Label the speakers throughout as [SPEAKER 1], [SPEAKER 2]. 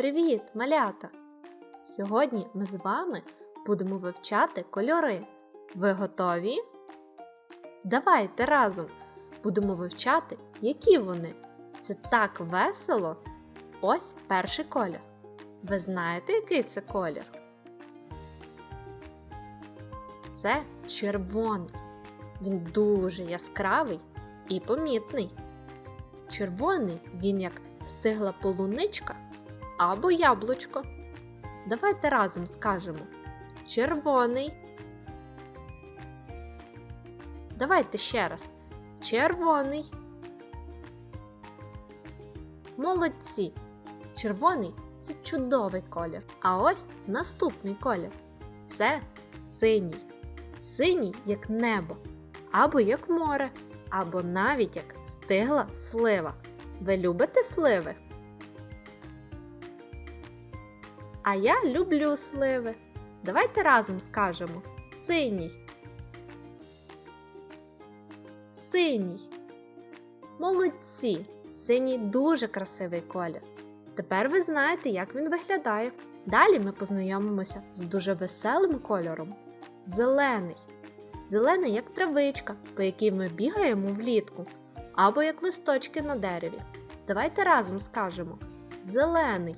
[SPEAKER 1] Привіт, малята! Сьогодні ми з вами будемо вивчати кольори. Ви готові? Давайте разом будемо вивчати, які вони. Це так весело. Ось перший колір. Ви знаєте, який це колір? Це червоний. Він дуже яскравий і помітний. Червоний він як стигла полуничка або яблучко. Давайте разом скажемо червоний. Давайте ще раз. Червоний. Молодці. Червоний це чудовий колір. А ось наступний колір. Це синій. Синій як небо, або як море, або навіть як стигла слива. Ви любите сливи? А я люблю сливи. Давайте разом скажемо синій. Синій. Молодці. Синій дуже красивий колір. Тепер ви знаєте, як він виглядає. Далі ми познайомимося з дуже веселим кольором. Зелений. Зелений, як травичка, по якій ми бігаємо влітку, або як листочки на дереві. Давайте разом скажемо зелений.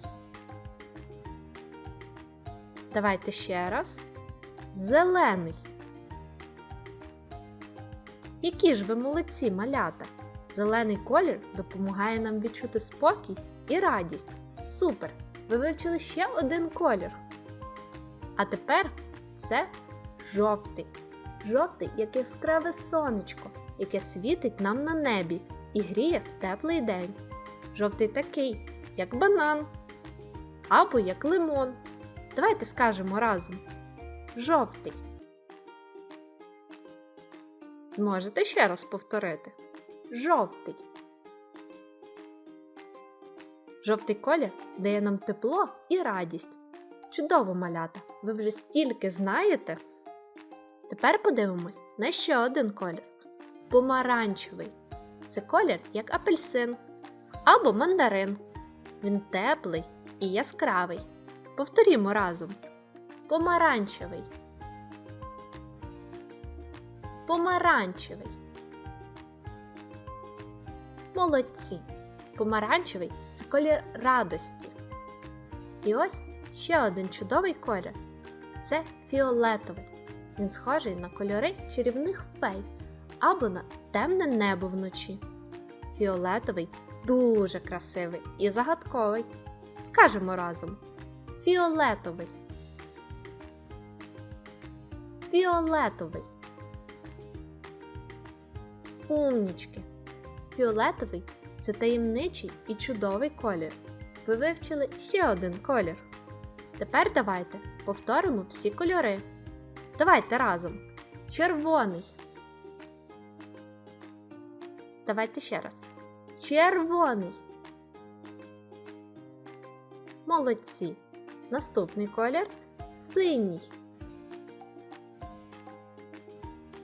[SPEAKER 1] Давайте ще раз. Зелений. Які ж ви молодці малята! Зелений колір допомагає нам відчути спокій і радість. Супер! Ви вивчили ще один колір. А тепер це жовтий. Жовтий, як яскраве сонечко, яке світить нам на небі і гріє в теплий день. Жовтий такий, як банан або як лимон. Давайте скажемо разом. Жовтий. Зможете ще раз повторити. Жовтий. Жовтий колір дає нам тепло і радість. Чудово малята! Ви вже стільки знаєте. Тепер подивимось на ще один колір. Помаранчевий. Це колір як апельсин або мандарин. Він теплий і яскравий. Повторімо разом. Помаранчевий. Помаранчевий. Молодці. Помаранчевий це колір радості. І ось ще один чудовий колір. Це фіолетовий. Він схожий на кольори чарівних фей або на темне небо вночі. Фіолетовий дуже красивий і загадковий. Скажемо разом: фіолетовий. Фіолетовий. Умнічки. Фіолетовий це таємничий і чудовий колір. Ви вивчили ще один колір. Тепер давайте повторимо всі кольори. Давайте разом. Червоний. Давайте ще раз. Червоний. Молодці. Наступний колір синій.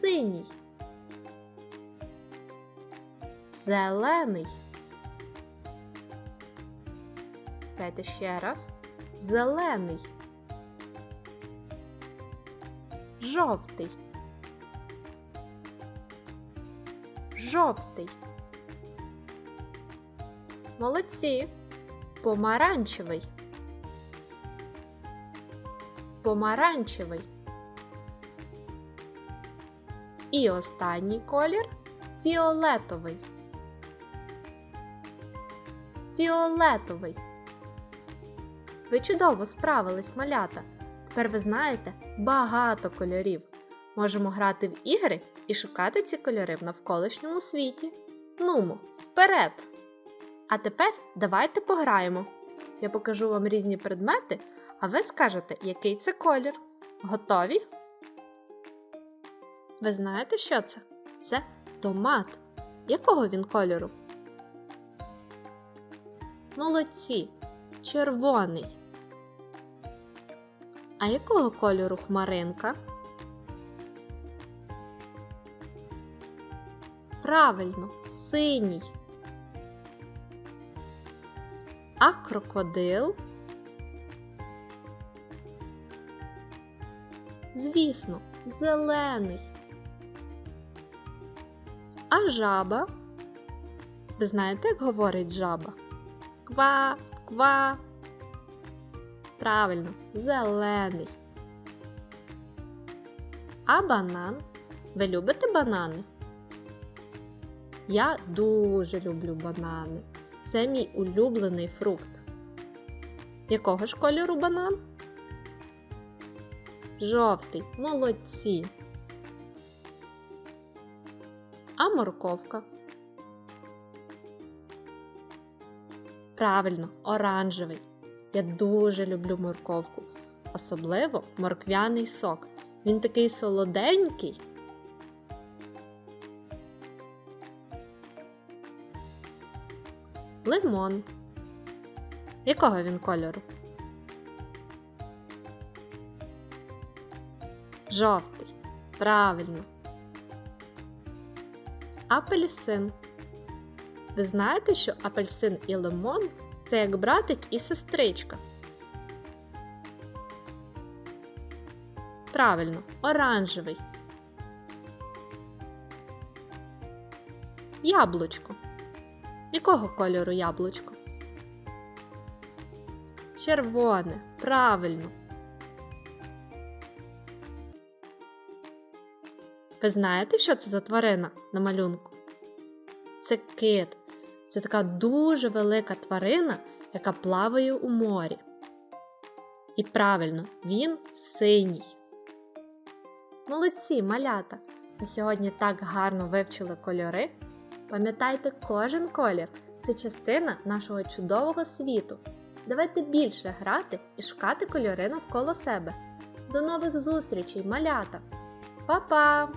[SPEAKER 1] Синій. Зелений. Дайте ще раз. Зелений. Жовтий. Жовтий. Молодці. Помаранчевий. Помаранчевий. І останній колір фіолетовий. Фіолетовий. Ви чудово справились, малята. Тепер ви знаєте багато кольорів. Можемо грати в ігри і шукати ці кольори в навколишньому світі. Нумо, вперед! А тепер давайте пограємо. Я покажу вам різні предмети, а ви скажете, який це колір. Готові? Ви знаєте, що це? Це томат. Якого він кольору? Молодці. Червоний. А якого кольору хмаринка? Правильно, синій. А крокодил Звісно, зелений. А жаба? Ви знаєте, як говорить жаба? Ква, ква. Правильно, зелений. А банан? Ви любите банани? Я дуже люблю банани. Це мій улюблений фрукт. Якого ж кольору банан? Жовтий, молодці. А морковка? Правильно, оранжевий. Я дуже люблю морковку, особливо морквяний сок. Він такий солоденький. Лимон. Якого він кольору? Жовтий. Правильно. Апельсин. Ви знаєте, що апельсин і лимон це як братик і сестричка. Правильно, оранжевий. Яблучко. Якого кольору яблучко? Червоне. Правильно. Ви знаєте, що це за тварина на малюнку? Це кит. Це така дуже велика тварина, яка плаває у морі. І правильно, він синій. Молодці, малята! Ви сьогодні так гарно вивчили кольори. Пам'ятайте, кожен колір це частина нашого чудового світу. Давайте більше грати і шукати кольори навколо себе. До нових зустрічей, малята! Па-па!